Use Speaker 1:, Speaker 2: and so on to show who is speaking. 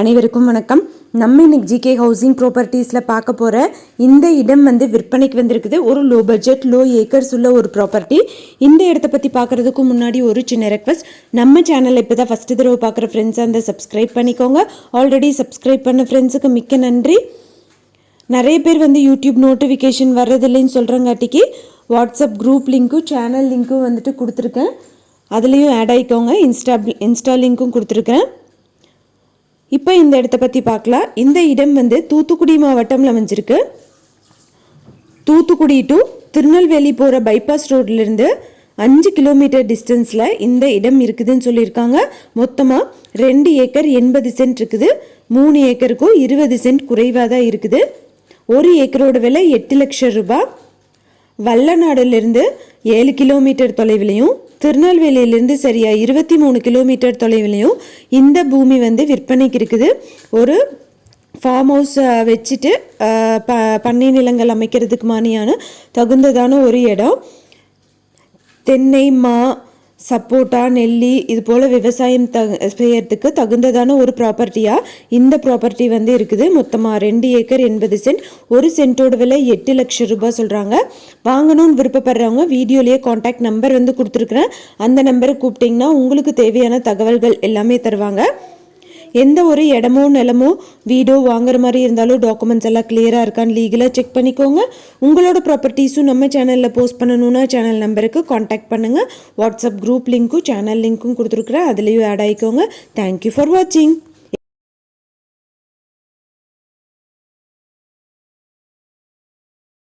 Speaker 1: அனைவருக்கும் வணக்கம். நம்ம இன்னைக்கு ஜிகே ஹவுசிங் ப்ராப்பர்ட்டிஸில் பார்க்க போகிற இந்த இடம் வந்து விற்பனைக்கு வந்திருக்குது. ஒரு லோ பட்ஜெட் லோ ஏக்கர்ஸ் உள்ள ஒரு ப்ராப்பர்ட்டி இந்த இடத்த பற்றி பார்க்குறதுக்கு முன்னாடி ஒரு சின்ன ரெக்வஸ்ட் நம்ம சேனலில் இப்போ தான் ஃபஸ்ட்டு தடவை பார்க்குற ஃப்ரெண்ட்ஸாக அந்த சப்ஸ்கிரைப் பண்ணிக்கோங்க. ஆல்ரெடி சப்ஸ்கிரைப் பண்ண ஃப்ரெண்ட்ஸுக்கு மிக்க நன்றி. நிறைய பேர் வந்து யூடியூப் நோட்டிஃபிகேஷன் வர்றதில்லைன்னு சொல்கிறங்காட்டிக்கு வாட்ஸ்அப் குரூப் லிங்க்கும் சேனல் லிங்க்கும் வந்துட்டு கொடுத்துருக்கேன். அதுலேயும் ஆட் ஆகிக்கோங்க இன்ஸ்டா இன்ஸ்டா லிங்க்கும் கொடுத்துருக்கேன். இப்போ இந்த இடத்த பற்றி பார்க்கலாம் இந்த இடம் வந்து தூத்துக்குடி மாவட்டம்ல அமைஞ்சிருக்கு. தூத்துக்குடி டு திருநெல்வேலி போகிற பைபாஸ் ரோட்லேருந்து அஞ்சு கிலோமீட்டர் டிஸ்டன்ஸில் இந்த இடம் இருக்குதுன்னு சொல்லியிருக்காங்க. மொத்தமாக ரெண்டு ஏக்கர் எண்பது சென்ட் இருக்குது. மூணு ஏக்கருக்கும் இருபது சென்ட் குறைவாக தான் இருக்குது. ஒரு ஏக்கரோட விலை எட்டு லட்சம் ரூபாய். வல்லநாடுலேருந்து ஏழு கிலோமீட்டர் தொலைவிலையும் திருநெல்வேலியிலேருந்து சரியா இருபத்தி மூணு கிலோமீட்டர் தொலைவிலையும் இந்த பூமி வந்து விற்பனைக்கு இருக்குது. ஒரு ஃபார்ம் ஹவுஸ் வச்சுட்டு ப பண்ணை நிலங்கள் அமைக்கிறதுக்கு மாதிரியான தகுந்ததான ஒரு இடம். தென்னை மா சப்போட்டா நெல்லி இது போல் விவசாயம் த செய்யறதுக்கு தகுந்ததான ஒரு ப்ராப்பர்ட்டியாக இந்த ப்ராப்பர்ட்டி வந்து இருக்குது. மொத்தமாக ரெண்டு ஏக்கர் எண்பது சென்ட். ஒரு சென்ட்டோட விலை எட்டு லட்சம் ரூபாய் சொல்கிறாங்க வாங்கணும்னு விருப்பப்படுறவங்க வீடியோலேயே காண்டாக்ட் நம்பர் வந்து கொடுத்துருக்குறேன். அந்த நம்பரை கூப்பிட்டிங்கன்னா உங்களுக்கு தேவையான தகவல்கள் எல்லாமே தருவாங்க. எந்த ஒரு இடமோ நிலமோ வீடோ வாங்குற மாதிரி இருந்தாலும் டாக்குமெண்ட்ஸ் எல்லாம் கிளியராக இருக்கான்னு லீகலாக செக் பண்ணிக்கோங்க. உங்களோட ப்ராப்பர்ட்டிஸும் நம்ம சேனலில் போஸ்ட் பண்ணணும்னா சேனல் நம்பருக்கு காண்டாக்ட் பண்ணுங்கள் வாட்ஸ்அப் குரூப் லிங்க்கும் சேனல் லிங்க்கும் கொடுத்துருக்குறேன். அதுலேயும் ஆட் ஆகிக்கோங்க தேங்க்யூ ஃபார் வாட்சிங்